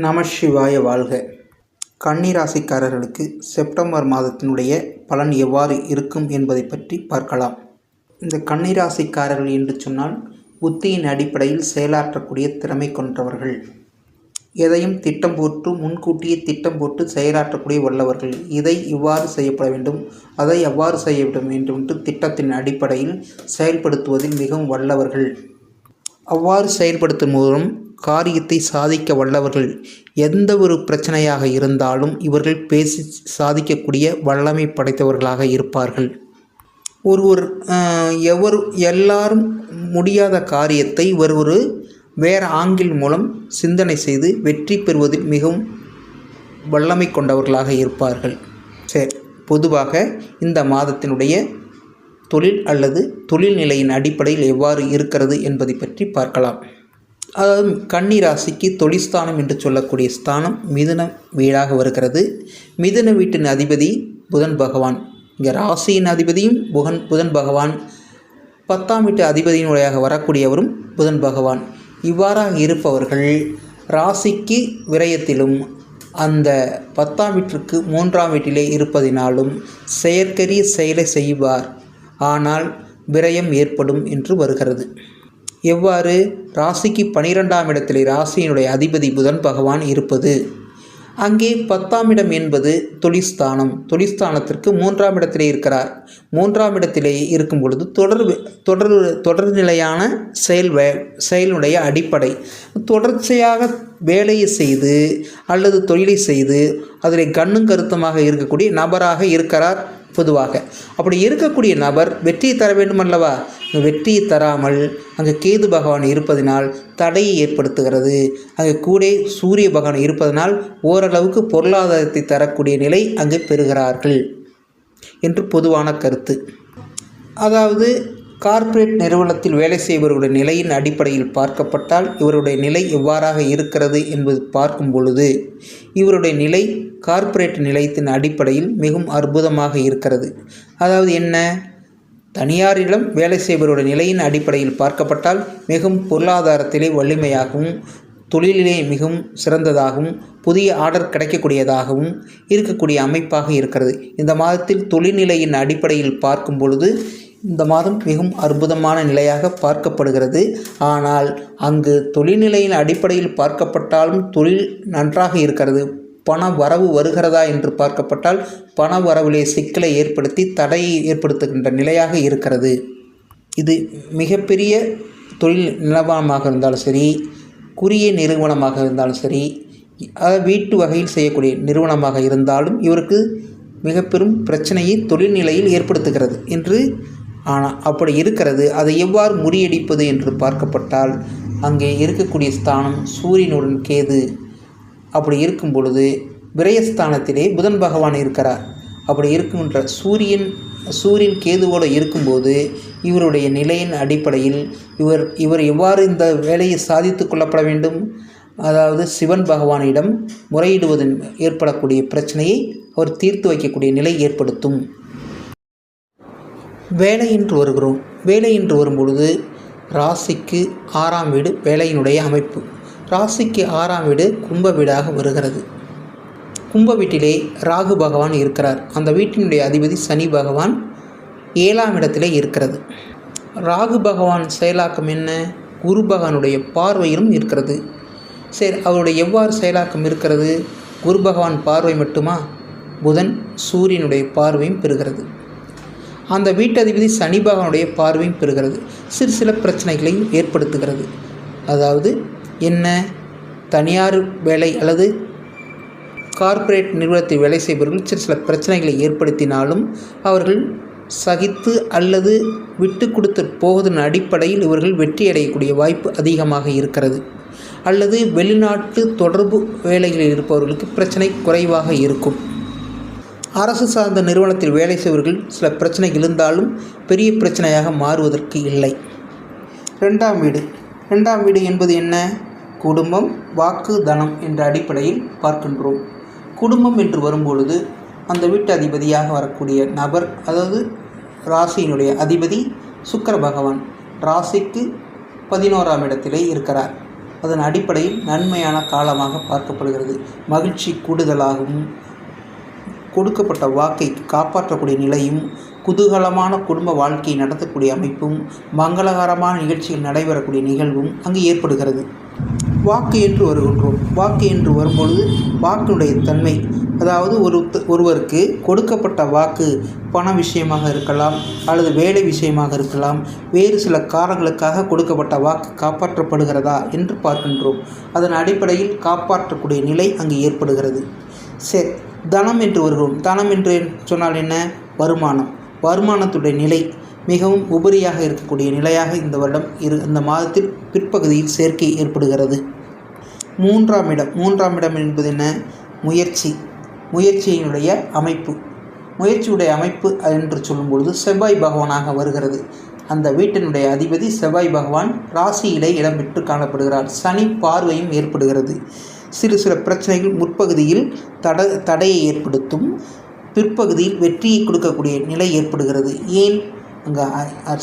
நம சிவாய வாழ்க. கன்னிராசிக்காரர்களுக்கு செப்டம்பர் மாதத்தினுடைய பலன் எவ்வாறு இருக்கும் என்பதை பற்றி பார்க்கலாம். இந்த கன்னிராசிக்காரர்கள் என்று சொன்னால் புத்தியின் அடிப்படையில் செயலாற்றக்கூடிய திறமை கொண்டவர்கள். எதையும் திட்டம் போட்டு முன்கூட்டியே திட்டம் போட்டு செயலாற்றக்கூடிய வல்லவர்கள். இதை இவ்வாறு செய்யப்பட வேண்டும் அதை அவ்வாறு செய்ய வேண்டும் என்று திட்டத்தின் அடிப்படையில் செயல்படுத்துவதில் மிகவும் வல்லவர்கள். அவ்வாறு செயல்படுத்தும் மூலம் காரியத்தை சாதிக்க வல்லவர்கள் எந்த ஒரு பிரச்சனையாக இருந்தாலும் இவர்கள் பேசி சாதிக்கக்கூடிய வல்லமை படைத்தவர்களாக இருப்பார்கள். ஒருவர் எவர் எல்லாரும் முடியாத காரியத்தை இவர் ஒரு வேறு ஆங்கில் மூலம் சிந்தனை செய்து வெற்றி பெறுவதில் மிகவும் வல்லமை கொண்டவர்களாக இருப்பார்கள். சரி பொதுவாக இந்த மாதத்தினுடைய தொழில் அல்லது தொழில் நிலையின் அடிப்படையில் எவ்வாறு இருக்கிறது என்பதை பற்றி பார்க்கலாம். அதாவது கன்னி ராசிக்கு தொழிஸ்தானம் என்று சொல்லக்கூடிய ஸ்தானம் மிதுன வீடாக வருகிறது. மிதுன வீட்டின் அதிபதி புதன் பகவான். இங்கே ராசியின் அதிபதியும் புகன் புதன் பகவான். பத்தாம் வீட்டு அதிபதியினுடையாக வரக்கூடியவரும் புதன் பகவான். இவ்வாறாக இருப்பவர்கள் ராசிக்கு விரயத்திலும் அந்த பத்தாம் வீட்டிற்கு மூன்றாம் வீட்டிலே இருப்பதினாலும் செயற்கரிய செயலை செய்வார். ஆனால் விரயம் ஏற்படும் என்று வருகிறது. எவ்வாறு? ராசிக்கு பனிரெண்டாம் இடத்திலே ராசியினுடைய அதிபதி புதன் பகவான் இருப்பது. அங்கே பத்தாம் இடம் என்பது தொழிஸ்தானம் தொழிஸ்தானத்திற்கு மூன்றாம் இடத்திலே இருக்கிறார். மூன்றாம் இடத்திலே இருக்கும் பொழுது தொடர் தொடர் தொடர்நிலையான செயல் வே செயலுடைய அடிப்படை. தொடர்ச்சியாக வேலையை செய்து அல்லது தொழிலை செய்து அதில் கண்ணும் கருத்துமாக இருக்கக்கூடிய நபராக இருக்கிறார். பொதுவாக. அப்படி இருக்கக்கூடிய நபர் வெற்றியை தர வேண்டும் அல்லவா வெற்றியை தராமல் அங்கே கேது பகவான் இருப்பதனால் தடையை ஏற்படுத்துகிறது. அங்கே கூட சூரிய பகவான் இருப்பதனால் ஓரளவுக்கு பொருளாதாரத்தை தரக்கூடிய நிலை அங்கே பெறுகிறார்கள். என்று பொதுவான கருத்து. அதாவது கார்ப்பரேட் நிறுவனத்தில் வேலை செய்பவர்களுடைய நிலையின் அடிப்படையில் பார்க்கப்பட்டால் இவருடைய நிலை எவ்வாறாக இருக்கிறது என்பது பார்க்கும் பொழுது இவருடைய நிலை கார்ப்பரேட் நிலையத்தின் அடிப்படையில் மிகவும் அற்புதமாக இருக்கிறது. அதாவது என்ன? தனியாரிடம் வேலை செய்பவருடைய நிலையின் அடிப்படையில் பார்க்கப்பட்டால் மிகவும் பொருளாதாரத்திலே வலிமையாகவும் தொழிலிலே மிகவும் சிறந்ததாகவும் புதிய ஆர்டர் கிடைக்கக்கூடியதாகவும் இருக்கக்கூடிய அமைப்பாக இருக்கிறது. இந்த மாதத்தில் தொழில்நிலையின் அடிப்படையில் பார்க்கும் பொழுது இந்த மாதம் மிகவும் அற்புதமான நிலையாக பார்க்கப்படுகிறது. ஆனால் அங்கு தொழில்நிலையின் அடிப்படையில் பார்க்கப்பட்டாலும் தொழில் நன்றாக இருக்கிறது. பண வரவு வருகிறதா என்று பார்க்கப்பட்டால் பண வரவிலே சிக்கலை ஏற்படுத்தி தடையை ஏற்படுத்துகின்ற நிலையாக இருக்கிறது. இது மிகப்பெரிய தொழில் நிலவரமாக இருந்தாலும் சரி குறுகிய நிறுவனமாக இருந்தாலும் சரி வீட்டு வகையில் செய்யக்கூடிய நிறுவனமாக இருந்தாலும் இவருக்கு மிக பெரும் பிரச்சனையை தொழில்நிலையில் ஏற்படுத்துகிறது என்று ஆனால் அப்படி இருக்கிறது அதை எவ்வாறு முறியடிப்பது என்று பார்க்கப்பட்டால் அங்கே இருக்கக்கூடிய ஸ்தானம் சூரியனுடன் கேது. அப்படி இருக்கும் பொழுது விரயஸ்தானத்திலே புதன் பகவான் இருக்கிறார். அப்படி இருக்கின்ற சூரியன் சூரியன் கேதுவோடு இருக்கும்போது இவருடைய நிலையின் அடிப்படையில் இவர் இவர் எவ்வாறு இந்த வேலையை சாதித்து கொள்ளப்பட வேண்டும்? அதாவது சிவன் பகவானிடம் முறையிடுவதன் ஏற்படக்கூடிய பிரச்சனையை அவர் தீர்த்து வைக்கக்கூடிய நிலை ஏற்படுத்தும். வேலை என்று வருகிறோம். வேலை என்று வரும்பொழுது ராசிக்கு ஆறாம் வீடு வேலையினுடைய அமைப்பு. ராசிக்கு ஆறாம் வீடு கும்ப வீடாக வருகிறது. கும்ப வீட்டிலே ராகு பகவான் இருக்கிறார். அந்த வீட்டினுடைய அதிபதி சனி பகவான் ஏழாம் இடத்திலே இருக்கிறது. ராகு பகவான் செயலாக்கம் என்ன? குரு பகவானுடைய பார்வையிலும் இருக்கிறது. சரி அவருடைய எவ்வாறு செயலாக்கம் இருக்கிறது? குரு பகவான் பார்வை மட்டுமா? புதன் சூரியனுடைய பார்வையும் பெறுகிறது. அந்த வீட்டதிபதி சனி பகவானுடைய பார்வையும் பெறுகிறது. சிறு சில பிரச்சனைகளையும் ஏற்படுத்துகிறது. அதாவது என்ன? தனியார் வேலை அல்லது கார்ப்பரேட் நிறுவனத்தில் வேலை செய்பவர்கள் சிறு சில பிரச்சனைகளை ஏற்படுத்தினாலும் அவர்கள் சகித்து அல்லது விட்டு கொடுத்து போவதன் அடிப்படையில் இவர்கள் வெற்றி அடையக்கூடிய வாய்ப்பு அதிகமாக இருக்கிறது. அல்லது வெளிநாட்டு தொடர்பு வேலைகளில் இருப்பவர்களுக்கு பிரச்சனை குறைவாக இருக்கும். அரசு சார்ந்த நிறுவனத்தில் வேலை செய்வர்கள் சில பிரச்சனைகள் இருந்தாலும் பெரிய பிரச்சனையாக மாறுவதற்கு இல்லை. ரெண்டாம் வீடு. ரெண்டாம் வீடு என்பது என்ன? குடும்பம் வாக்கு தனம் என்ற அடிப்படையில் பார்க்கின்றோம். குடும்பம் என்று வரும்பொழுது அந்த வீட்டு அதிபதியாக வரக்கூடிய நபர் அதாவது ராசியினுடைய அதிபதி சுக்கர பகவான் ராசிக்கு பதினோராம் இடத்திலே இருக்கிறார். அதன் அடிப்படையில் நன்மையான காலமாக பார்க்கப்படுகிறது. மகிழ்ச்சி கூடுதலாகவும் கொடுக்கப்பட்ட வாக்கை காப்பாற்றக்கூடிய நிலையும் குதூகலமான குடும்ப வாழ்க்கையை நடத்தக்கூடிய அமைப்பும் மங்களகரமான நிகழ்ச்சிகள் நடைபெறக்கூடிய நிகழ்வும் அங்கு ஏற்படுகிறது. வாக்கு என்று வருகின்றோம். வாக்கு என்று வரும்பொழுது வாக்கினுடைய தன்மை அதாவது ஒரு ஒருவருக்கு கொடுக்கப்பட்ட வாக்கு பண விஷயமாக இருக்கலாம் அல்லது வேலை விஷயமாக இருக்கலாம் வேறு சில காரணங்களுக்காக கொடுக்கப்பட்ட வாக்கு காப்பாற்றப்படுகிறதா என்று பார்க்கின்றோம். அதன் அடிப்படையில் காப்பாற்றக்கூடிய நிலை அங்கு ஏற்படுகிறது. சரி தனம் என்று வருகிறோம். தனம் என்று சொன்னால் என்ன? வருமானம். வருமானத்துடைய நிலை மிகவும் உபரியாக இருக்கக்கூடிய நிலையாக இந்த வருடம் இரு இந்த மாதத்தில் பிற்பகுதியில் சேர்க்கை ஏற்படுகிறது. மூன்றாம் இடம். மூன்றாம் இடம் என்பது என்ன? முயற்சி. முயற்சியினுடைய அமைப்பு. முயற்சியுடைய அமைப்பு என்று சொல்லும்பொழுது செவ்வாய் பகவானாக வருகிறது. அந்த வீட்டினுடைய அதிபதி செவ்வாய் பகவான் ராசியிலே இடம்பெற்று காணப்படுகிறார். சனி பார்வையும் ஏற்படுகிறது. சிறு சில பிரச்சனைகள் முற்பகுதியில் தட தடையை ஏற்படுத்தும் பிற்பகுதியில் வெற்றியை கொடுக்கக்கூடிய நிலை ஏற்படுகிறது. ஏன்? அங்கே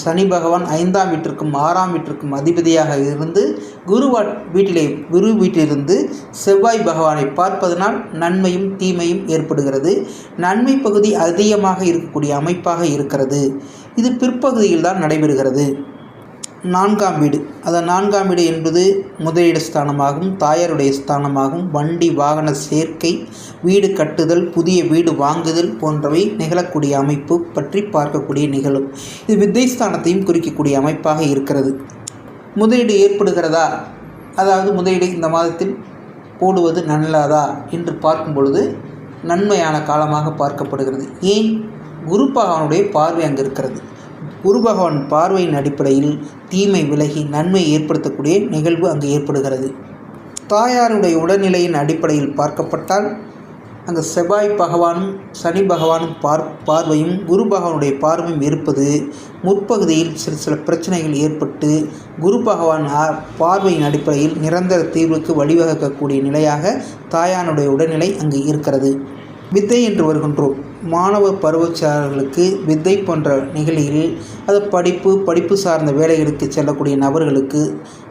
சனி பகவான் ஐந்தாம் வீட்டிற்கும் ஆறாம் வீட்டிற்கும் அதிபதியாக இருந்து குரு வீட்டிலே குரு வீட்டிலிருந்து செவ்வாய் பகவானை பார்ப்பதனால் நன்மையும் தீமையும் ஏற்படுகிறது. நன்மை பகுதி அதிகமாக இருக்கக்கூடிய அமைப்பாக இருக்கிறது. இது பிற்பகுதியில் தான் நடைபெறுகிறது. நான்காம் வீடு. அந்த நான்காம் வீடு என்பது முதலீடு ஸ்தானமாகும் தாயாருடைய ஸ்தானமாகும் வண்டி வாகன சேர்க்கை வீடு கட்டுதல் புதிய வீடு வாங்குதல் போன்றவை நிகழக்கூடிய அமைப்பு பற்றி பார்க்கக்கூடிய நிகழும். இது வித்தை ஸ்தானத்தையும் குறிக்கக்கூடிய அமைப்பாக இருக்கிறது. முதலீடு ஏற்படுகிறதா? அதாவது முதலீடு இந்த மாதத்தில் போடுவது நல்லதா? என்று பார்க்கும் பொழுது நன்மையான காலமாக பார்க்கப்படுகிறது. ஏன்? குரு பகவானுடைய பார்வை அங்கு இருக்கிறது. குரு பகவான் பார்வையின் அடிப்படையில் தீமை விலகி நன்மை ஏற்படுத்தக்கூடிய நிகழ்வு அங்கு ஏற்படுகிறது. தாயாருடைய உடல்நிலையின் அடிப்படையில் பார்க்கப்பட்டால் அந்த செவ்வாய் பகவானும் சனி பகவானும் பார் பார்வையும் குரு பகவானுடைய பார்வையும் இருப்பது முற்பகுதியில் சில சில பிரச்சனைகள் ஏற்பட்டு குரு பகவான் பார்வையின் அடிப்படையில் நிரந்தர தீர்வுக்கு வழிவகுக்கக்கூடிய நிலையாக தாயானுடைய உடல்நிலை அங்கு இருக்கிறது. வித்தை என்று வருகின்றோம். மாணவ பருவச்சாரர்களுக்கு வித்தை போன்ற நிகழ்ச்சியில் அது படிப்பு படிப்பு சார்ந்த வேலைகளுக்கு செல்லக்கூடிய நபர்களுக்கு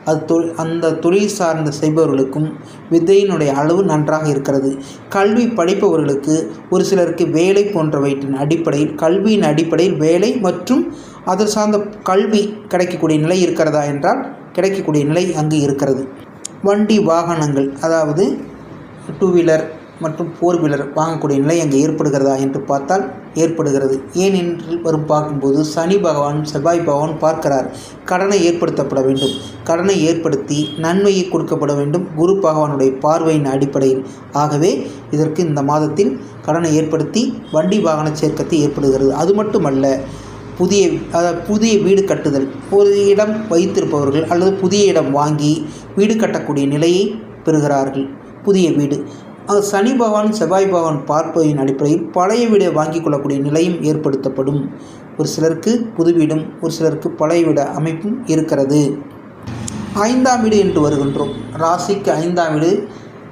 அது தொ அந்த தொழில் சார்ந்த செய்பவர்களுக்கும் வித்தையினுடைய அளவு நன்றாக இருக்கிறது. கல்வி படிப்பவர்களுக்கு ஒரு சிலருக்கு வேலை போன்றவற்றின் அடிப்படையில் கல்வியின் அடிப்படையில் வேலை மற்றும் அது சார்ந்த கல்வி கிடைக்கக்கூடிய நிலை இருக்கிறதா என்றால் கிடைக்கக்கூடிய நிலை அங்கு இருக்கிறது. வண்டி வாகனங்கள் அதாவது டூ வீலர் மற்றும் ஃபோர் வீலர் வாங்கக்கூடிய நிலை அங்கே ஏற்படுகிறதா என்று பார்த்தால் ஏற்படுகிறது. ஏனென்று வரும் பார்க்கும்போது சனி பகவான் செவ்வாய் பகவான் பார்க்கிறார். கடனை ஏற்படுத்தப்பட வேண்டும். கடனை ஏற்படுத்தி நன்மையை கொடுக்கப்பட வேண்டும். குரு பகவானுடைய பார்வையின் அடிப்படையில். ஆகவே இதற்கு இந்த மாதத்தில் கடனை ஏற்படுத்தி வண்டி வாகன சேர்க்கத்தை ஏற்படுகிறது. அது மட்டுமல்ல புதிய அதாவது புதிய வீடு கட்டுதல். ஒரு இடம் வைத்திருப்பவர்கள் அல்லது புதிய இடம் வாங்கி வீடு கட்டக்கூடிய நிலையை பெறுகிறார்கள். புதிய வீடு. சனி பகவான் செவ்வாய் பகவான் பார்ப்பதின் அடிப்படையில் பழைய வீடை வாங்கி கொள்ளக்கூடிய நிலையும் ஏற்படுத்தப்படும். ஒரு சிலருக்கு புது வீடும் ஒரு சிலருக்கு பழைய வீட அமைப்பும் இருக்கிறது. ஐந்தாம் வீடு என்று வருகின்றோம். ராசிக்கு ஐந்தாம் வீடு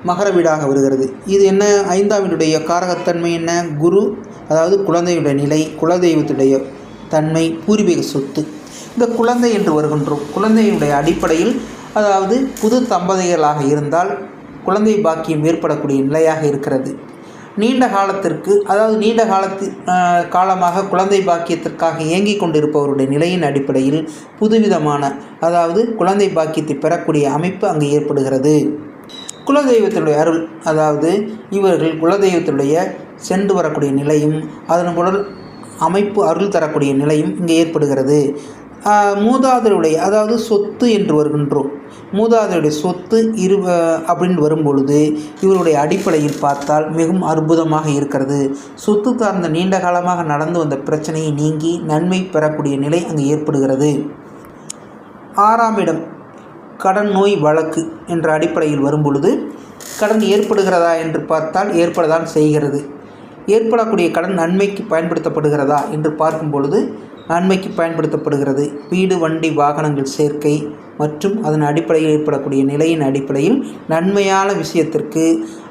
மகர வீடாக வருகிறது. இது என்ன? ஐந்தாம் வீடுடைய காரகத்தன்மை என்ன? குரு அதாவது குழந்தையுடைய நிலை குலதெய்வத்துடைய தன்மை பூர்வீக சொத்து. இந்த குழந்தை என்று வருகின்றோம். குழந்தையினுடைய அடிப்படையில் அதாவது புது தம்பதிகளாக இருந்தால் குழந்தை பாக்கியம் ஏற்படக்கூடிய நிலையாக இருக்கிறது. நீண்ட காலத்திற்கு அதாவது நீண்ட காலத்து காலமாக குழந்தை பாக்கியத்திற்காக இயங்கி கொண்டிருப்பவருடைய நிலையின் அடிப்படையில் புதுவிதமான அதாவது குழந்தை பாக்கியத்தை பெறக்கூடிய அமைப்பு அங்கு ஏற்படுகிறது. குலதெய்வத்தினுடைய அருள் அதாவது இவர்கள் குலதெய்வத்தினுடைய சென்று வரக்கூடிய நிலையும் அதன் உடல் அமைப்பு அருள் தரக்கூடிய நிலையும் இங்கே ஏற்படுகிறது. மூதாதருடைய அதாவது சொத்து என்று வருகின்றோம். மூதாதையுடைய சொத்து இரு அப்படின்னு வரும்பொழுது இவருடைய அடிப்படையில் பார்த்தால் மிகவும் அற்புதமாக இருக்கிறது. சொத்து சார்ந்த நீண்ட காலமாக நடந்து வந்த பிரச்சனையை நீங்கி நன்மை பெறக்கூடிய நிலை அங்கு ஏற்படுகிறது. ஆறாம் இடம் கடன் நோய் வழக்கு என்ற அடிப்படையில் வரும்பொழுது கடன் ஏற்படுகிறதா என்று பார்த்தால் ஏற்படதான் செய்கிறது. ஏற்படக்கூடிய கடன் நன்மைக்கு பயன்படுத்தப்படுகிறதா என்று பார்க்கும் பொழுது நன்மைக்கு பயன்படுத்தப்படுகிறது. வீடு வண்டி வாகனங்கள் சேர்க்கை மற்றும் அதன் அடிப்படையில் ஏற்படக்கூடிய நிலையின் அடிப்படையில் நன்மையான விஷயத்திற்கு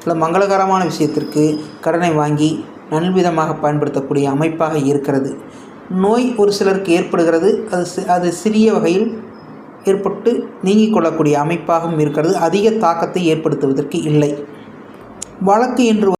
அல்ல மங்களகரமான விஷயத்திற்கு கடனை வாங்கி நல்விதமாக பயன்படுத்தக்கூடிய அமைப்பாக இருக்கிறது. நோய் ஒரு சிலருக்கு ஏற்படுகிறது. அது அது சிறிய வகையில் ஏற்பட்டு நீங்கிக் கொள்ளக்கூடிய அமைப்பாகவும் இருக்கிறது. அதிக தாக்கத்தை ஏற்படுத்துவதற்கு இல்லை. வழக்கு என்று